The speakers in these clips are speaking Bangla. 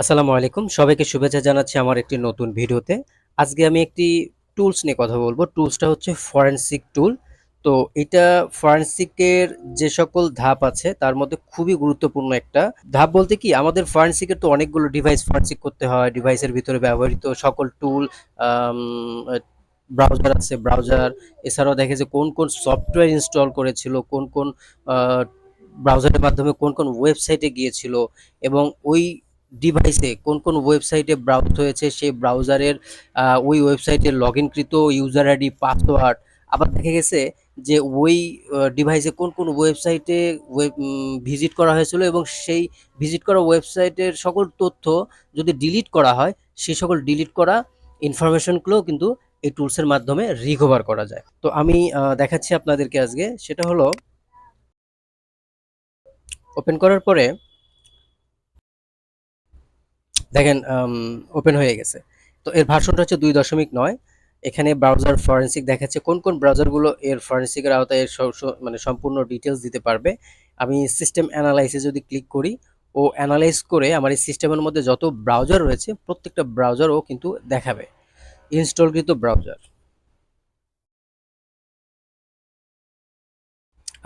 আসসালামু আলাইকুম। সবাইকে শুভেচ্ছা জানাচ্ছি আমার একটি নতুন ভিডিওতে। আজকে আমি একটি টুলস নিয়ে কথা বলব। টুলসটা হচ্ছে ফরেনসিক টুল তো এটা ফরেনসিকের যে সকল ধাপ আছে, তার মধ্যে খুবই গুরুত্বপূর্ণ একটা ধাপ বলতে কি, আমাদের ফরেনসিকের তো অনেকগুলো ডিভাইস ফরেনসিক করতে হয়। ডিভাইসের ভিতরে ব্যবহৃত সকল টুল ব্রাউজার আছে ব্রাউজার এছাড়াও দেখে যে কোন কোন সফটওয়্যার ইনস্টল করেছিল, কোন কোন ব্রাউজারের মাধ্যমে কোন কোন ওয়েবসাইটে গিয়েছিল। এবং ওই ডিভাইসে কোন কোন ওয়েবসাইটে ব্রাউজ হয়েছে, সেই ব্রাউজারের ওই ওয়েবসাইটে লগ ইনকৃত ইউজার আইডি পাসওয়ার্ড আবার দেখা গেছে যে ওই ডিভাইসে কোন কোন ওয়েবসাইটে ওয়েব ভিজিট করা হয়েছিল এবং সেই ভিজিট করা ওয়েবসাইটের সকল তথ্য যদি ডিলিট করা হয়, সেই সকল ডিলিট করা ইনফরমেশনগুলোও কিন্তু এই টুলসের মাধ্যমে রিকভার করা যায়। তো আমি দেখাচ্ছি আপনাদেরকে আজকে, সেটা হলো ওপেন করার পরে দেখেন ওপেন হয়ে গেছে। তো এর ভার্সনটা হচ্ছে দুই দশমিক নয়। এখানে ব্রাউজার ফরেন্সিক দেখাচ্ছে কোন কোন ব্রাউজারগুলো এর ফরেন্সিকের আওতায় মানে সম্পূর্ণ ডিটেলস দিতে পারবে। আমি সিস্টেম অ্যানালাইসে যদি ক্লিক করি, ও অ্যানালাইজ করে আমার এই সিস্টেমের মধ্যে যত ব্রাউজার রয়েছে, প্রত্যেকটা ব্রাউজার ও কিন্তু দেখাবে। ইনস্টলকৃত ব্রাউজার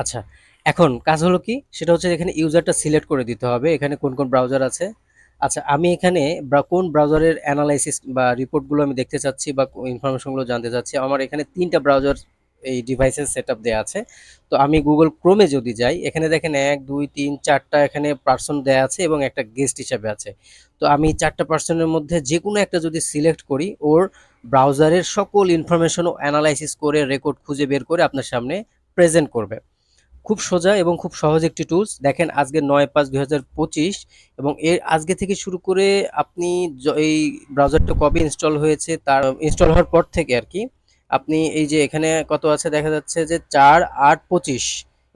আচ্ছা এখন কাজ হলো কি? সেটা হচ্ছে এখানে ইউজারটা সিলেক্ট করে দিতে হবে। এখানে কোন কোন ব্রাউজার আছে? আচ্ছা আমি এখানে কোন ব্রাউজারের অ্যানালাইসিস বা রিপোর্টগুলো আমি দেখতে চাচ্ছি বা ইনফরমেশনগুলো জানতে চাচ্ছি। আমার এখানে তিনটা ব্রাউজার এই ডিভাইসের সেট আপ দেওয়া আছে। তো আমি গুগল ক্রোমে যদি যাই, এখানে দেখেন এক, দুই, তিন, চারটা এখানে পার্সন দেওয়া আছে এবং একটা গেস্ট হিসাবে আছে। তো আমি চারটা পার্সনের মধ্যে যে কোনো একটা যদি সিলেক্ট করি, ওর ব্রাউজারের সকল ইনফরমেশন ও অ্যানালাইসিস করে রেকর্ড খুঁজে বের করে আপনার সামনে প্রেজেন্ট করবে। খুব সোজা এবং খুব সহজ একটি টুলস দেখেন, আজকে নয় পাঁচ দুই এবং এর আজকে থেকে শুরু করে আপনি এই ব্রাউজারটা কবে ইনস্টল হয়েছে তার ইনস্টল হওয়ার পর থেকে আর কি, আপনি এই যে এখানে কত আছে দেখা যাচ্ছে যে চার আট পঁচিশ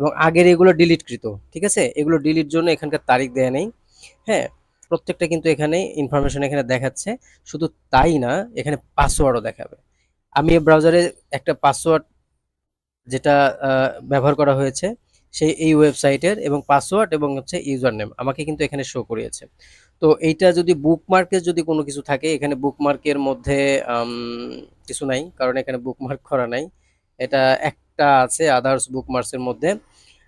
এবং আগের এগুলো ডিলিটকৃত ঠিক আছে? এগুলো ডিলিট জন্য এখানকার তারিখ দেয়া নেই। হ্যাঁ প্রত্যেকটা কিন্তু এখানে ইনফরমেশন এখানে দেখাচ্ছে। শুধু তাই না, এখানে পাসওয়ার্ডও দেখাবে। আমি এই ব্রাউজারে একটা পাসওয়ার্ড যেটা ব্যবহার করা হয়েছে, সেই এই ওয়েবসাইটের এবং পাসওয়ার্ড এবং হচ্ছে ইউজার নেম আমাকে কিন্তু এখানে শো করিয়েছে। তো এইটা যদি বুকমার্কের যদি কোনো কিছু থাকে, এখানে বুকমার্কের মধ্যে কিছু নাই, কারণ এখানে বুকমার্ক করা নাই। এটা একটা আছে আদার্স বুকমার্কসের মধ্যে।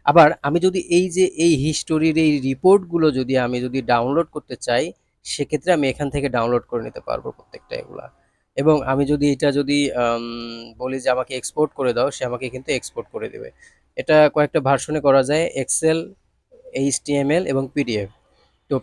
আবার আমি যদি এই যে, এই হিস্টোরির এই রিপোর্টগুলো যদি আমি যদি ডাউনলোড করতে চাই, সেক্ষেত্রে আমি এখান থেকে ডাউনলোড করে নিতে পারব প্রত্যেকটা এগুলা। এবং আমি যদি এটা যদি বলি যে আমাকে এক্সপোর্ট করে দাও, সে আমাকে কিন্তু এক্সপোর্ট করে দেবে। এটা কয়েকটা ভার্সনে করা যায় এক্সেল এইচটিএমএল এবং পিডিএফ